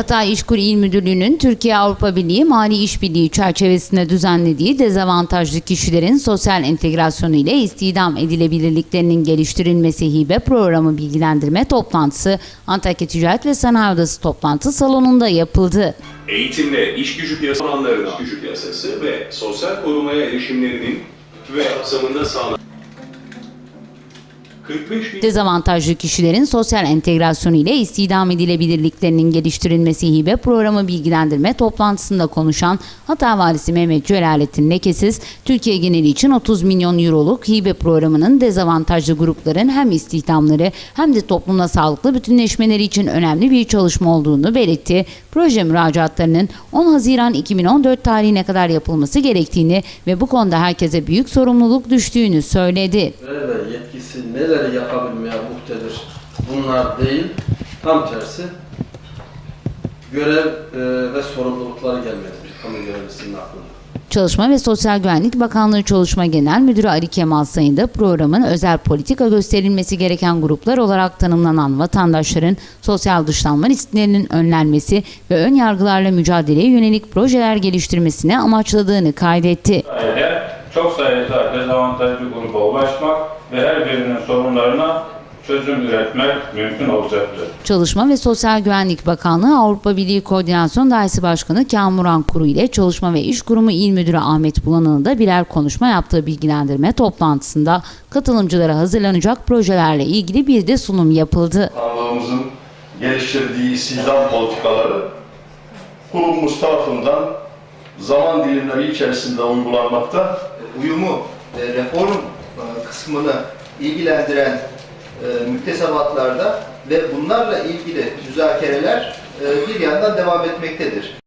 Hatay İşkur İl Müdürlüğü'nün Türkiye Avrupa Birliği Mali İşbirliği çerçevesinde düzenlediği dezavantajlı kişilerin sosyal entegrasyonu ile istihdam edilebilirliklerinin geliştirilmesi hibe programı bilgilendirme toplantısı Antakya Ticaret ve Sanayi Odası toplantı salonunda yapıldı. Eğitimle iş gücü alanlarının iş gücü piyasası ve sosyal korumaya erişimlerinin ve kapsamında sağlanan 45 bin Dezavantajlı kişilerin sosyal entegrasyonu ile istihdam edilebilirliklerinin geliştirilmesi hibe programı bilgilendirme toplantısında konuşan Hatay Valisi Mehmet Celalettin Lekesiz, Türkiye geneli için 30 milyon euroluk hibe programının dezavantajlı grupların hem istihdamları hem de toplumla sağlıklı bütünleşmeleri için önemli bir çalışma olduğunu belirtti. Proje müracaatlarının 10 Haziran 2014 tarihine kadar yapılması gerektiğini ve bu konuda herkese büyük sorumluluk düştüğünü söyledi. görev yetkisi neleri yapabilmeye muhtedir bunlar değil, tam tersi görev e, ve sorumlulukları gelmelidir kamu görevlisinin aklına. Çalışma ve Sosyal Güvenlik Bakanlığı Çalışma Genel Müdürü Ali Kemal Sayın da programın özel politika gösterilmesi gereken gruplar olarak tanımlanan vatandaşların sosyal dışlanma risklerinin önlenmesi ve ön yargılarla mücadeleye yönelik projeler geliştirmesine amaçladığını kaydetti. sayede çok sayıda dezavantajlı gruba ulaşmak ve her birinin sorunlarına çözüm üretmek mümkün olacaktır. Çalışma ve Sosyal Güvenlik Bakanlığı Avrupa Birliği Koordinasyon Dairesi Başkanı Kamuran Kuru ile Çalışma ve İş Kurumu İl Müdürü Ahmet Bulanık'ın da birer konuşma yaptığı bilgilendirme toplantısında katılımcılara hazırlanacak projelerle ilgili bir de sunum yapıldı. Bakanlığımızın geliştirdiği istihdam politikaları kurumumuz tarafından zaman dilimleri içerisinde uygulanmakta. uyumu, e, reform e, kısmını ilgilendiren e, müktesebatlarda ve bunlarla ilgili müzakereler bir yandan devam etmektedir.